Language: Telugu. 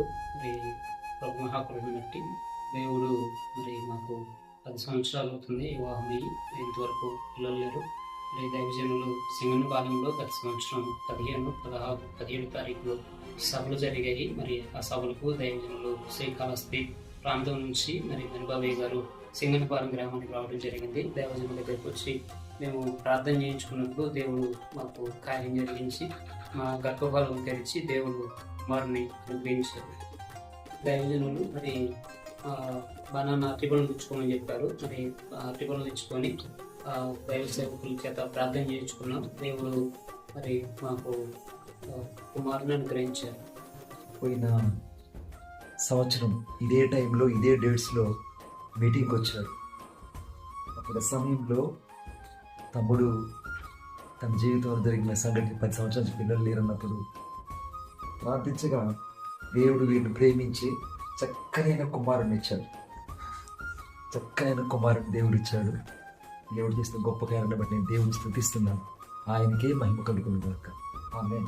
చేసినందుకు మరి ప్రభు మహాకరుణను బట్టి దేవుడు మరి మాకు పది సంవత్సరాలు అవుతుంది వివాహం ఇంతవరకు పిల్లలు లేరు. మరి దైవజనులు సింగనపాలెంలో గత సంవత్సరం పదిహేను పదహారు పదిహేడు తారీఖులో సభలు జరిగాయి. మరి ఆ సభలకు దైవజనులు శ్రీకాళహస్తి ప్రాంతం నుంచి మరి మణిబాబయ్య గారు సింగనపాలెం గ్రామానికి రావడం జరిగింది. దైవజనుల దగ్గరికి వచ్చి మేము ప్రార్థన చేయించుకున్నప్పుడు దేవుడు మాకు కార్యం జరిగించి మా గర్భఫలం తెరిచి దేవుడు వారిని అనుగ్రహించారు దైవజనులు మరి ఆ, బనానా త్రిపులను తెచ్చుకోమని చెప్పారు. మరి ఆ తెచ్చుకొని ఆ, దైవ సేవకుల చేత ప్రార్థన చేయించుకున్నాం. దేవుడు మరి మాకు కుమారుని అనుగ్రహించారు. పోయిన సంవత్సరం ఇదే టైంలో ఇదే డేట్స్లో మీటింగ్కి వచ్చారు. అప్పుడు సమయంలో తమ్ముడు తన జీవితంలో జరిగిన సంఘటన పది సంవత్సరాల పిల్లలు లేరన్నప్పుడు ప్రార్థించగా దేవుడు వీరిని ప్రేమించి చక్కనైన కుమారుని ఇచ్చాడు. చక్కనైన కుమారుని దేవుడు ఇచ్చాడు. దేవుడు చేసిన గొప్ప కారణం బట్టి నేను దేవుని స్థుతిస్తున్నాను. ఆయనకే మహిమ కలుగును గాక. ఆమె